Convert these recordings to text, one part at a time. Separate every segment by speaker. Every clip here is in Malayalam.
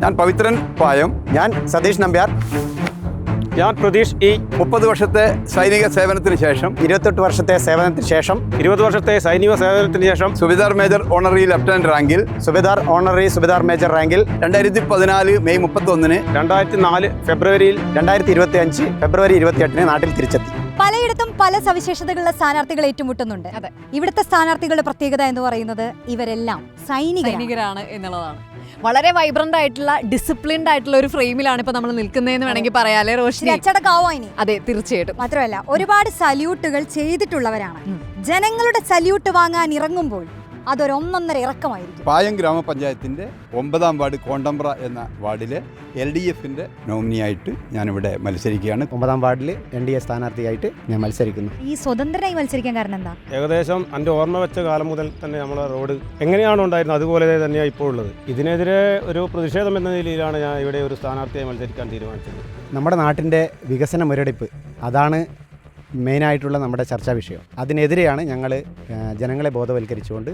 Speaker 1: ഞാൻ പവിത്രൻ പായം
Speaker 2: ഞാൻ സതീഷ് നമ്പ്യാർ
Speaker 3: ഞാൻ പ്രതീഷ് ഇ
Speaker 1: മുപ്പത് വർഷത്തെ സൈനിക സേവനത്തിന് ശേഷം
Speaker 2: ഇരുപത്തെട്ട് വർഷത്തെ സേവനത്തിന് ശേഷം
Speaker 3: ഇരുപത് വർഷത്തെ സൈനിക സേവനത്തിന് ശേഷം
Speaker 1: സുബിദാർ മേജർ ഓണറി ലഫ്റ്റനന്റ് റാങ്കിൽ
Speaker 2: സുബിദാർ ഓണറി സുബിദാർ മേജർ റാങ്കിൽ
Speaker 1: രണ്ടായിരത്തി പതിനാല് മെയ് മുപ്പത്തി ഒന്നിന്
Speaker 3: രണ്ടായിരത്തി നാല് ഫെബ്രുവരിയിൽ
Speaker 2: രണ്ടായിരത്തി ഇരുപത്തി അഞ്ച് ഫെബ്രുവരി ഇരുപത്തിയെട്ടിന് നാട്ടിൽ തിരിച്ചെത്തി.
Speaker 4: പലയിടത്തും പല സവിശേഷതകളുള്ള സ്ഥാനാർത്ഥികൾ ഏറ്റുമുട്ടുന്നുണ്ട്.
Speaker 5: അതെ.
Speaker 4: ഇവിടുത്തെ സ്ഥാനാർത്ഥികളുടെ പ്രത്യേകത എന്ന് പറയുന്നത് ഇവരെല്ലാം സൈനികരാണ്.
Speaker 5: സൈനികരാണ് എന്നുള്ളതാണ്. വളരെ വൈബ്രന്റ് ആയിട്ടുള്ള ഡിസിപ്ലിൻഡ് ആയിട്ടുള്ള ഒരു ഫ്രെയിമിലാണ് ഇപ്പൊ നമ്മൾ നിൽക്കുന്നതെന്ന് വേണമെങ്കിൽ പറയാല്ലേ
Speaker 4: ഇച്ചിരി
Speaker 5: റോഷിനി?
Speaker 4: അച്ചടക്കാവോ ഇനി.
Speaker 5: അതെ തീർച്ചയായിട്ടും.
Speaker 4: മാത്രമല്ല ഒരുപാട് സല്യൂട്ടുകൾ ചെയ്തിട്ടുള്ളവരാണ്. ജനങ്ങളുടെ സല്യൂട്ട് വാങ്ങാൻ ഇറങ്ങുമ്പോൾ അതൊരു ഒന്നൊന്നര ഇറക്കമായിരിക്കും.
Speaker 1: പായം ഗ്രാമപഞ്ചായത്തിന്റെ ഒമ്പതാം വാർഡ് കോണ്ടമ്പ്ര എന്ന വാർഡിലെ എൽ ഡി എഫിന്റെ നോമിനിയായിട്ട് ഞാനിവിടെ മത്സരിക്കുകയാണ്.
Speaker 2: ഒമ്പതാം വാർഡിൽ എൻ ഡി എ സ്ഥാനാർത്ഥിയായിട്ട് ഞാൻ മത്സരിക്കുന്നു.
Speaker 4: ഈ സ്വതന്ത്രനായി മത്സരിക്കാൻ കാരണം എന്താ?
Speaker 3: ഏകദേശം എന്റെ ഓർമ്മ വെച്ച കാലം മുതൽ തന്നെ നമ്മളെ റോഡ് എങ്ങനെയാണോ ഉണ്ടായിരുന്നത് അതുപോലെ തന്നെയാണ് ഇപ്പോൾ ഉള്ളത്. ഇതിനെതിരെ ഒരു പ്രതിഷേധം എന്ന നിലയിലാണ് ഞാൻ ഇവിടെ ഒരു സ്ഥാനാർത്ഥിയായി മത്സരിക്കാൻ തീരുമാനിച്ചത്.
Speaker 2: നമ്മുടെ നാട്ടിന്റെ വികസന മുരടിപ്പ് അതാണ് മെയിനായിട്ടുള്ള നമ്മുടെ ചർച്ചാ വിഷയം. അതിനെതിരെയാണ് ഞങ്ങൾ ജനങ്ങളെ ബോധവൽക്കരിച്ചുകൊണ്ട്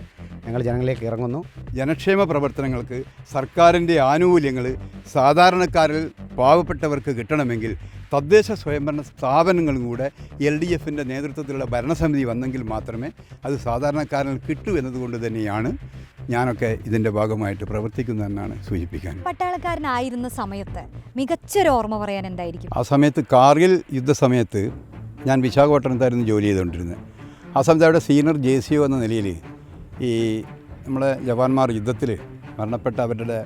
Speaker 2: ഞങ്ങൾ ജനങ്ങളിലേക്ക് ഇറങ്ങുന്നു.
Speaker 1: ജനക്ഷേമ പ്രവർത്തനങ്ങൾക്ക് സർക്കാരിന്റെ ആനുകൂല്യങ്ങൾ സാധാരണക്കാരിൽ പാവപ്പെട്ടവർക്ക് കിട്ടണമെങ്കിൽ തദ്ദേശ സ്വയംഭരണ സ്ഥാപനങ്ങളും കൂടെ എൽ ഡി എഫിന്റെ നേതൃത്വത്തിലുള്ള ഭരണസമിതി വന്നെങ്കിൽ മാത്രമേ അത് സാധാരണക്കാരന് കിട്ടൂ എന്നതുകൊണ്ട് തന്നെയാണ് ഞാനൊക്കെ ഇതിന്റെ ഭാഗമായിട്ട് പ്രവർത്തിക്കുന്നതെന്നാണ് സൂചിപ്പിക്കാൻ.
Speaker 4: പട്ടാളക്കാരനായിരുന്ന സമയത്ത് മികച്ചൊരു ഓർമ്മ പറയാൻ എന്തായിരിക്കും?
Speaker 1: ആ സമയത്ത് കാർഗിൽ യുദ്ധസമയത്ത് ഞാൻ വിശാഖപട്ടണത്തായിരുന്നു ജോലി ചെയ്തുകൊണ്ടിരുന്നത്. ആ സമയത്ത് അവിടെ സീനിയർ ജെ സി ഒ എന്ന നിലയിൽ ഈ നമ്മളെ ജവാന്മാർ യുദ്ധത്തിൽ മരണപ്പെട്ട അവരുടെ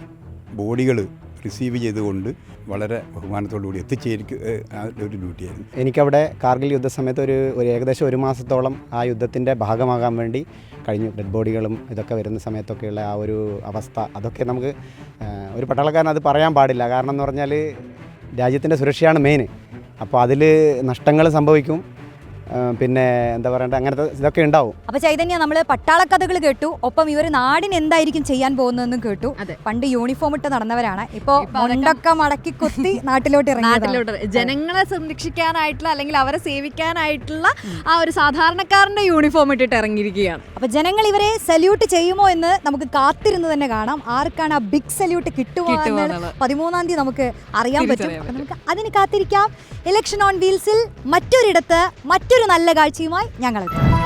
Speaker 1: ബോഡികൾ റിസീവ് ചെയ്തുകൊണ്ട് വളരെ ബഹുമാനത്തോടുകൂടി എത്തിച്ചേരിക്കുക ആ ഒരു ഡ്യൂട്ടിയായിരുന്നു.
Speaker 2: എനിക്കവിടെ കാർഗിൽ യുദ്ധസമയത്ത് ഒരു ഒരു ഏകദേശം ഒരു മാസത്തോളം ആ യുദ്ധത്തിന്റെ ഭാഗമാകാൻ വേണ്ടി കഴിഞ്ഞു. ഡെഡ് ബോഡികളും ഇതൊക്കെ വരുന്ന സമയത്തൊക്കെയുള്ള ആ ഒരു അവസ്ഥ അതൊക്കെ നമുക്ക് ഒരു പട്ടാളക്കാരൻ അത് പറയാൻ പാടില്ല. കാരണം എന്ന് പറഞ്ഞാൽ രാജ്യത്തിന്റെ സുരക്ഷയാണ് മെയിൻ അപ്പോൾ അതിൽ നഷ്ടങ്ങൾ സംഭവിക്കും. പിന്നെ എന്താ പറയണ്ടത് അങ്ങനത്തെ ഇതൊക്കെ ഉണ്ടാവും.
Speaker 4: അപ്പൊ ചൈതന്യ നമ്മൾ പട്ടാള കഥകൾ കേട്ടു. ഒപ്പം ഇവർ നാടിന് എന്തായിരിക്കും ചെയ്യാൻ പോകുന്നതെന്നും കേട്ടു. പണ്ട് യൂണിഫോം ഇട്ട് നടന്നവരാണ്. ഇപ്പൊ മുണ്ടൊക്കെ മടക്കി കൊത്തി നാട്ടിലോട്ട് ഇറങ്ങി.
Speaker 5: നാട്ടിലോട്ട് ജനങ്ങളെ സംരക്ഷിക്കാനായിട്ടുള്ള അല്ലെങ്കിൽ അവരെ സേവിക്കാനായിട്ടുള്ള ആ ഒരു സാധാരണക്കാരന്റെ യൂണിഫോം ഇട്ടിട്ട് ഇറങ്ങിയിരിക്കുകയാണ്.
Speaker 4: അപ്പൊ ജനങ്ങൾ ഇവരെ സല്യൂട്ട് ചെയ്യുമോ എന്ന് നമുക്ക് കാത്തിരുന്ന് തന്നെ കാണാം. ആർക്കാണ് ആ ബിഗ് സല്യൂട്ട് കിട്ടുമോ എന്ന്. പതിമൂന്നാം തീയതി നമുക്ക് അറിയാൻ പറ്റും. നമുക്ക് അതിന് കാത്തിരിക്കാം. ഇലക്ഷൻ ഓൺ വീൽസിൽ മറ്റൊരിടത്ത് മറ്റൊരു നല്ല കാഴ്ചയുമായി ഞങ്ങൾ എത്തും